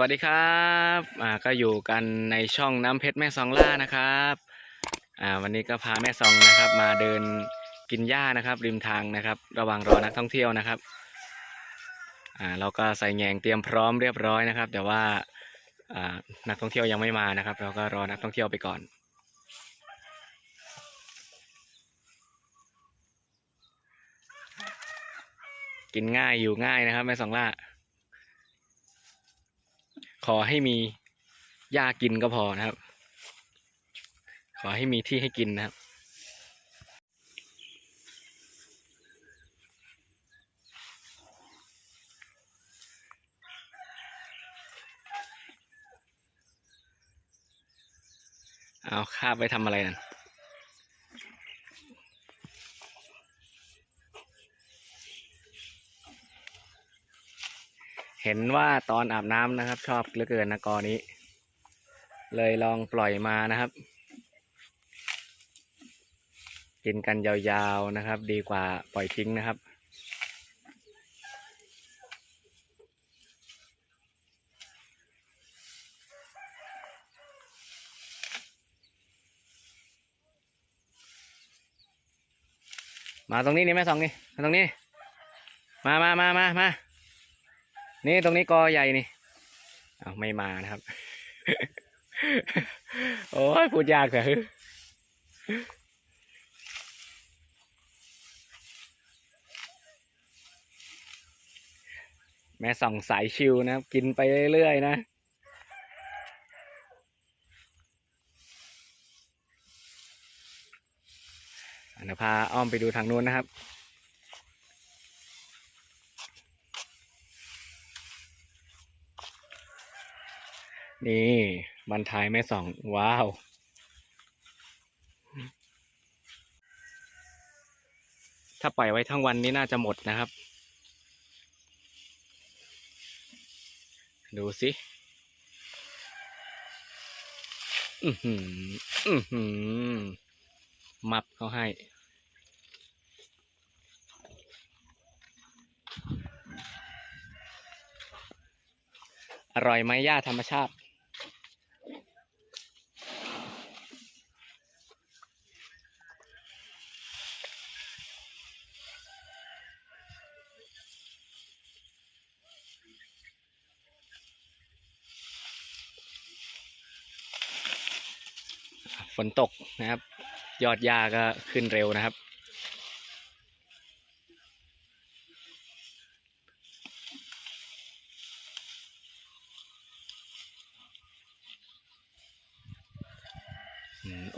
วัสดีครับอ่าก็อยู่กันในช่องน้ำเพชรแม่ซองล่านะครับอ่าวันนี้ก็พาแม่ซองนะครับ มาเดินกินหญ้านะครับ ริมทางนะครับ ระหว่างรอนักท่องเที่ยวนะครับอ่าเราก็ใส่แงงเตรียมพร้อมเรียบร้อยนะครับ แต่ว่าอ่านักท่องเที่ยวยังไม่มานะครับ เราก็รอนักท่องเที่ยวไปก่อนกินง่ายอยู่ง่ายนะครับแม่สองล่า ขอให้มีหญ้ากินก็พอนะครับ ขอให้มีที่ให้กินนะครับ เอาคาบไปทำอะไรนั่น เห็นว่าตอนอาบน้ำนะครับ ชอบเหลือเกินนะกอนี้ เลยลองปล่อยมานะครับ กินกันยาวๆนะครับ ดีกว่าปล่อยทิ้งนะครับมาตรงนี้นี่แม่สองนี่มาตรงนี้ มามามามามา นี่ตรงนี้กอใหญ่นี่เอาไม่มานะครับ โอ้ยพูดยากเหรอแม่ส่องสายชิวนะครับ กินไปเรื่อยๆนะเดี๋ยวพาอ้อมไปดูทางนู้นนะครับ นี่บันทายแม่สองว้าวถ้าปล่อยไว้ทั้งวันนี้น่าจะหมดนะครับ ดูสิ อือหือ อือหือ มับเขาให้ อร่อยไหมหญ้าธรรมชาติ ฝนตกนะครับ ยอดหญ้าก็ขึ้นเร็วนะครับ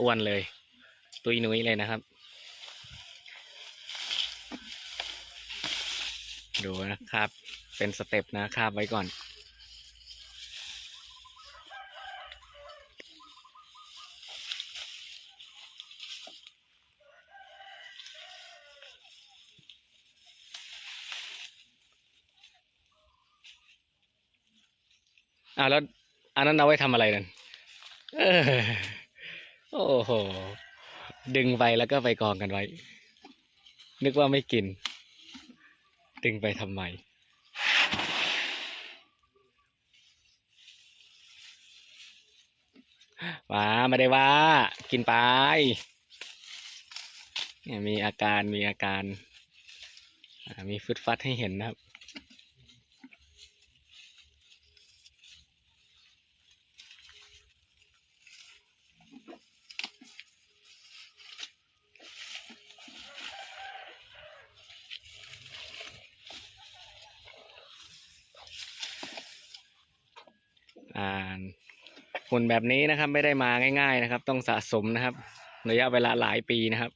อ้วนเลย ตุยนุ้ยเลยนะครับ ดูนะครับ เป็นสเต็ปนะคาบไว้ก่อน อ่าแล้วอันนั้นเอาไว้ทำอะไรนั่นเออโอ้โห ดึงไปแล้วก็ไปกองกันไว้ นึกว่าไม่กิน ดึงไปทำไม ว้าไม่ได้ว่า กินไปเนี่ยมีอาการมีอาการ มีฟึดฟัดให้เห็นนะครับ หุ่นแบบนี้นะครับไม่ได้มาง่าย ๆนะครับ ต้องสะสมนะครับ ระยะเวลาหลายปีนะครับ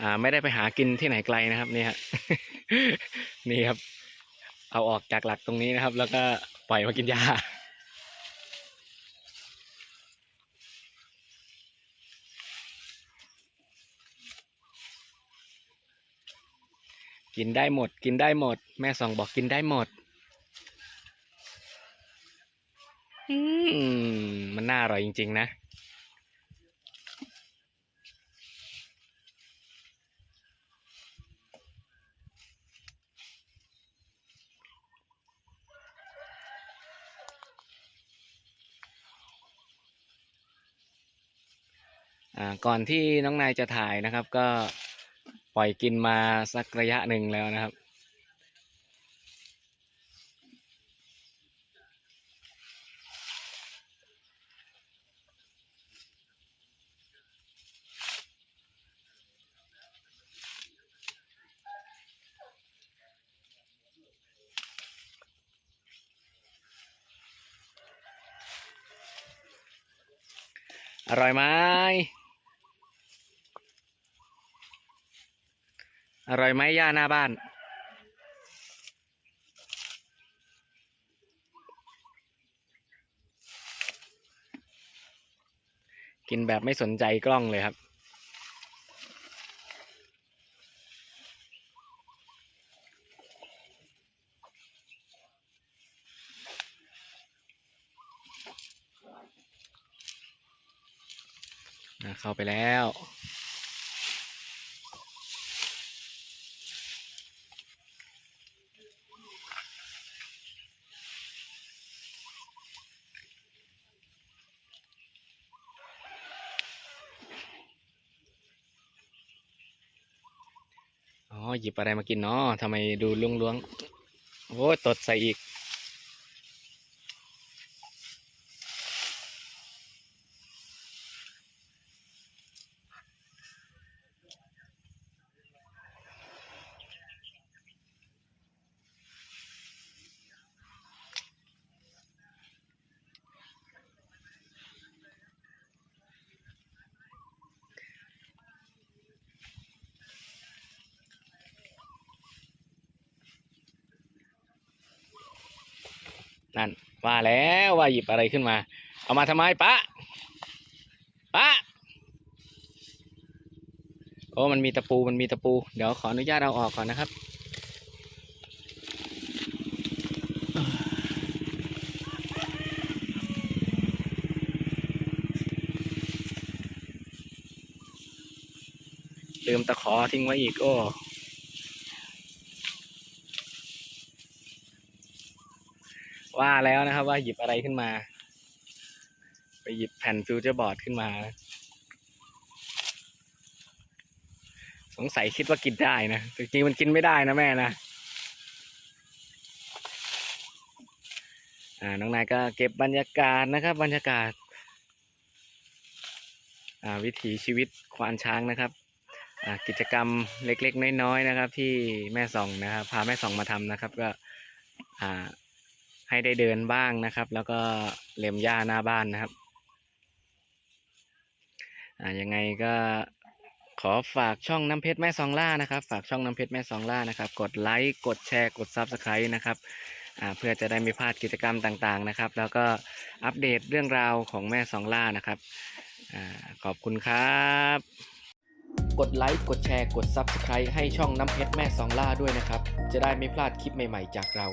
อ่าไม่ได้ไปหากินที่ไหนไกลนะครับนี่ฮะนี่ครับ เอาออกจากหลักตรงนี้นะครับ แล้วก็ ปล่อยมากินยากินได้หมด กินได้หมด แม่สองบอกกินได้หมด อืม มันน่าอร่อยจริง ๆ นะ ก่อนที่น้องนายจะถ่ายนะครับ ก็ปล่อยกินมาสักระยะหนึ่งแล้วนะครับ อร่อยไหม อร่อยไหมย่าหน้าบ้าน กินแบบไม่สนใจกล้องเลยครับ เข้าไปแล้ว หยิบอะไรมากินเนาะทำไมดูล้วงๆโอ้ยตดใส่อีก นั่นว่าแล้วว่าหยิบอะไรขึ้นมา เอามาทำไมปะปะโอ้มันมีตะปูมันมีตะปู เดี๋ยวขออนุญาตเอาออกก่อนนะครับ ลืมตะขอทิ้งไว้อีกโอ้ ว่าแล้วนะครับว่าหยิบอะไรขึ้นมา ไปหยิบแผ่นฟิวเจอร์บอร์ดขึ้นมา สงสัยคิดว่ากินได้นะแต่จริงๆมันกินไม่ได้นะแม่นะอ่าน้องนายก็เก็บบรรยากาศนะครับ บรรยากาศอ่าวิถีชีวิตควานช้างนะครับอ่ากิจกรรมเล็กๆ น้อยๆนะครับ ที่แม่ส่องนะครับ พาแม่ส่องมาทำนะครับ ก็อ่า ให้ได้เดินบ้างนะครับ แล้วก็เล็มหญ้าหน้าบ้านนะครับอ่ายังไงก็ขอฝากช่องน้ำเพชรแม่ซองล่านะครับ ฝากช่องน้ำเพชรแม่ซองล่านะครับ กดไลค์กดแชร์กดซับสไครต์นะครับอ่าเพื่อจะได้ไม่พลาดกิจกรรมต่างๆนะครับ แล้วก็อัปเดตเรื่องราวของแม่ซองล่านะครับอ่าขอบคุณครับ กดไลค์กดแชร์กด Subscribe ให้ช่องน้ำเพชรแม่ซองล่าด้วยนะครับ จะได้ไม่พลาดคลิปใหม่ๆจากเรา